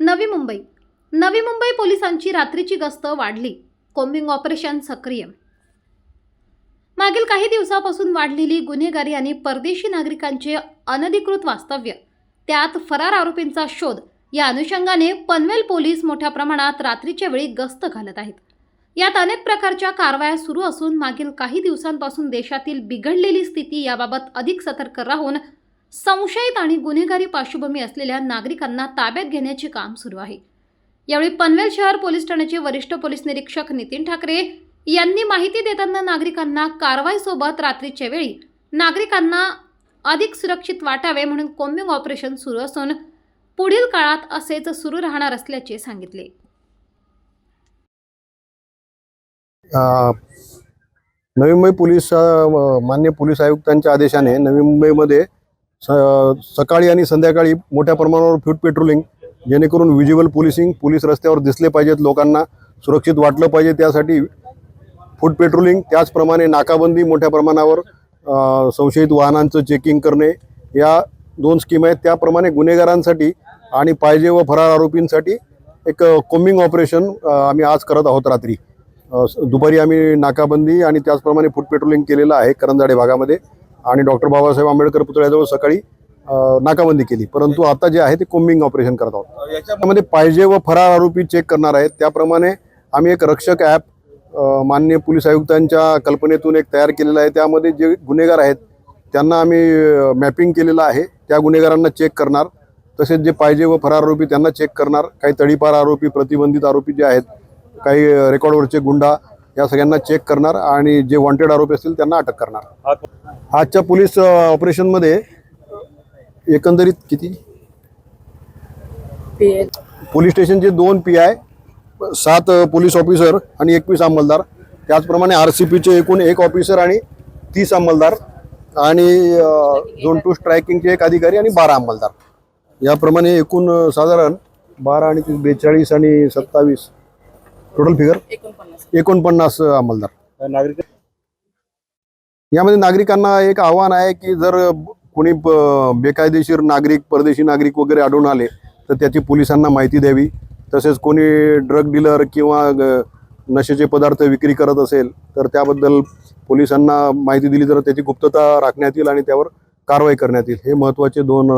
नवी मुंबई. नवी मुंबई पोलिसांची रात्रीची गस्त वाढली. कोम्बिंग ऑपरेशन सक्रिय. मागील काही दिवसापासून वाढलेली गुन्हेगारी आणि परदेशी नागरिकांचे अनधिकृत वास्तव्य. त्यात फरार आरोपींचा शोध. या अनुषंगाने पनवेल पोलीस मोठ्या प्रमाणात रात्रीच्या वेळी गस्त घालत आहेत. यात अनेक प्रकारच्या कारवाया सुरू असून मागील काही दिवसांपासून देशातील बिघडलेली स्थिती याबाबत अधिक सतर्क राहून संशयित आणि गुन्हेगारी पार्श्वभूमी असलेल्या नागरिकांना ताब्यात घेण्याचे काम सुरू आहे. यावेळी पनवेल शहर पोलीस ठाण्याचे वरिष्ठ पोलीस निरीक्षक नितीन ठाकरे यांनी माहिती देताना नागरिकांना कारवाईसोबत रात्रीच्या वेळी नागरिकांना अधिक सुरक्षित वाटावे म्हणून कोम्बिंग ऑपरेशन सुरू असून पुढील काळात असेच सुरू राहणार असल्याचे सांगितले. नवी मुंबई पोलीस मान्य पोलीस आयुक्तांच्या आदेशाने नवी मुंबईमध्ये स सकाळी आणि संध्याकाळी मोठ्या प्रमाणावर फूट पेट्रोलिंग जेणेकरून विज्युअल पोलिसिंग पोलीस रस्त्यावर दिसले पाहिजेत लोकांना सुरक्षित वाटलं पाहिजे त्यासाठी फूट पेट्रोलिंग त्याचप्रमाणे नाकाबंदी मोठ्या प्रमाणावर संशयित वाहनांचं चेकिंग करणे या दोन स्कीम आहेत. त्याप्रमाणे गुन्हेगारांसाठी आणि पाहिजे व फरार आरोपींसाठी एक कोम्बिंग ऑपरेशन आम्ही आज करत आहोत रात्री. दुपारी आम्ही नाकाबंदी आणि त्याचप्रमाणे फूट पेट्रोलिंग केलेलं आहे करंजाडे भागामध्ये. आणि डॉक्टर बाबासाहेब आंबेडकर पुतळ्याजवळ सकाळी नाकाबंदी केली. परंतु आता जे आहे ते कोम्बिंग ऑपरेशन करत आहोत. याच्यामध्ये पाहिजे व फरार आरोपी चेक करणार आहेत. त्याप्रमाणे आम्ही एक रक्षक ॲप मान्य पोलीस आयुक्तांच्या कल्पनेतून एक तयार केलेलं आहे. त्यामध्ये जे गुन्हेगार आहेत त्यांना आम्ही मॅपिंग केलेलं आहे. त्या गुन्हेगारांना चेक करणार. तसेच जे पाहिजे व फरार आरोपी त्यांना चेक करणार. काही तडीपार आरोपी प्रतिबंधित आरोपी जे आहेत काही रेकॉर्डवरचे गुंडा या सगळ्यांना चेक करणार आणि जे वॉन्टेड आरोपी असतील त्यांना अटक करणार. आजच्या पोलीस ऑपरेशनमध्ये एकंदरीत किती? पोलीस स्टेशनचे दोन पी आय सात पोलीस ऑफिसर आणि एकवीस अंमलदार. त्याचप्रमाणे आर सी पीचे एकूण एक ऑफिसर आणि तीस अंमलदार आणि झोन टू स्ट्रायकिंगचे एक अधिकारी आणि बारा अंमलदार. याप्रमाणे एकूण साधारण बारा आणि तीस बेचाळीस आणि सत्तावीस टोटल फिगर एकोणपन्नास. अंमलदार. नागरिक यामध्ये नागरिकांना एक आव्हान आहे की जर कोणी बेकायदेशीर नागरिक परदेशी नागरिक वगैरे आढळून आले तर त्याची पोलिसांना माहिती द्यावी. तसेच कोणी ड्रग डीलर किंवा नशेचे पदार्थ विक्री करत असेल तर त्याबद्दल पोलिसांना माहिती दिली तर त्याची गुप्तता राखण्यात येईल आणि त्यावर कारवाई करण्यात येईल. हे महत्त्वाचे दोन